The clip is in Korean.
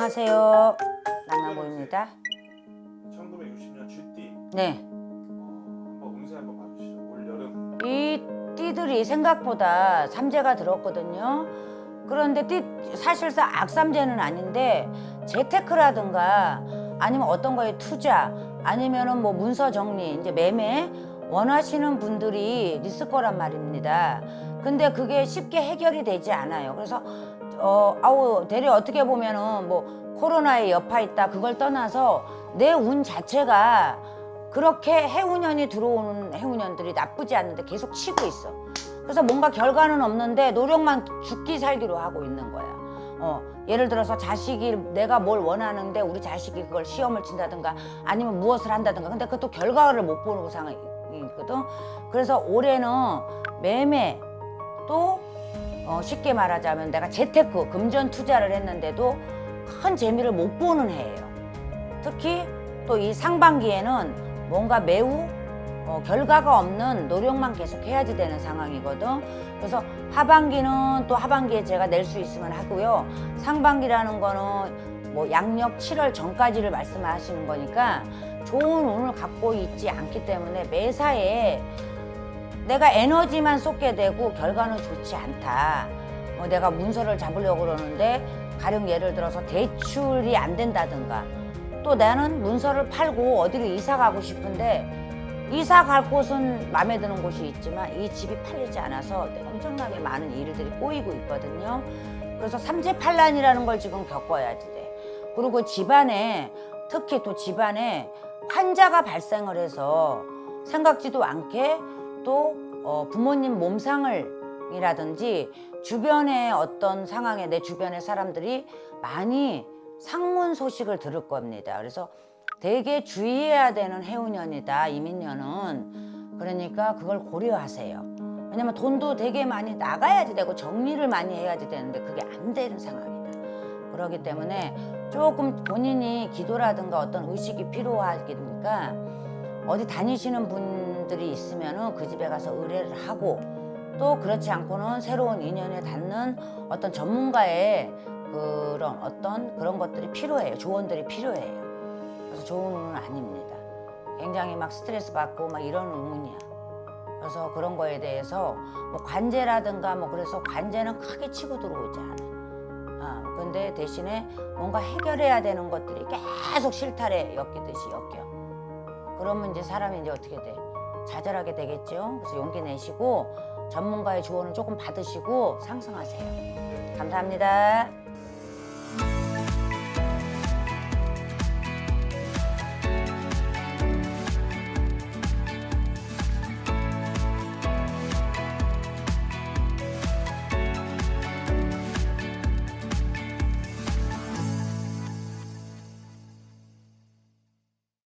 안녕하세요. 남남보입니다. 1960년 쥐띠 네. 어, 한번 운세 한번 봐주시죠. 올 여름 이 띠들이 생각보다 삼재가 들었거든요. 그런데 띠 사실상 악삼재는 아닌데 재테크라든가 아니면 어떤 거에 투자 아니면은 뭐 문서 정리 이제 매매 원하시는 분들이 있을 거란 말입니다. 근데 그게 쉽게 해결이 되지 않아요. 그래서 어 아우 대리 어떻게 보면은 뭐 코로나의 여파 있다 그걸 떠나서 내 운 자체가 그렇게 해운년이 들어오는 해운년들이 나쁘지 않는데 계속 치고 있어. 그래서 뭔가 결과는 없는데 노력만 죽기 살기로 하고 있는 거야. 어, 예를 들어서 자식이 내가 뭘 원하는데 우리 자식이 그걸 시험을 친다든가 아니면 무엇을 한다든가 근데 그것도 결과를 못 보는 상황이거든. 그래서 올해는 매매 또 어, 쉽게 말하자면 내가 재테크 금전 투자를 했는데도 큰 재미를 못 보는 해예요. 특히 또 이 상반기에는 뭔가 매우 어, 결과가 없는 노력만 계속 해야지 되는 상황이거든. 그래서 하반기는 또 하반기에 제가 낼 수 있으면 하고요. 상반기라는 거는 뭐 양력 7월 전까지를 말씀하시는 거니까 좋은 운을 갖고 있지 않기 때문에 매사에 내가 에너지만 쏟게 되고 결과는 좋지 않다. 어, 내가 문서를 잡으려고 그러는데 가령 예를 들어서 대출이 안 된다든가 또 나는 문서를 팔고 어디로 이사 가고 싶은데 이사 갈 곳은 마음에 드는 곳이 있지만 이 집이 팔리지 않아서 엄청나게 많은 일들이 꼬이고 있거든요. 그래서 삼재팔란이라는 걸 지금 겪어야지 돼. 그리고 집안에 특히 또 집안에 환자가 발생을 해서 생각지도 않게 또 어, 부모님 몸상을 이라든지 주변의 어떤 상황에 내 주변의 사람들이 많이 상문 소식을 들을 겁니다. 그래서 되게 주의해야 되는 해운년이다 이민년은 그러니까 그걸 고려하세요. 왜냐면 돈도 되게 많이 나가야지 되고 정리를 많이 해야지 되는데 그게 안 되는 상황이다. 그렇기 때문에 조금 본인이 기도라든가 어떤 의식이 필요하니까 어디 다니시는 분들이 있으면은 그 집에 가서 의뢰를 하고 또 그렇지 않고는 새로운 인연에 닿는 어떤 전문가의 그런 어떤 그런 것들이 필요해요. 조언들이 필요해요. 그래서 좋은 운은 아닙니다. 굉장히 막 스트레스 받고 막 이런 운이야. 그래서 그런 거에 대해서 뭐 관제라든가 뭐 그래서 관제는 크게 치고 들어오지 않아. 아, 근데 대신에 뭔가 해결해야 되는 것들이 계속 실타래 엮이듯이 엮여. 그러면 이제 사람이 이제 어떻게 돼? 좌절하게 되겠죠. 그래서 용기 내시고 전문가의 조언을 조금 받으시고 상승하세요. 감사합니다.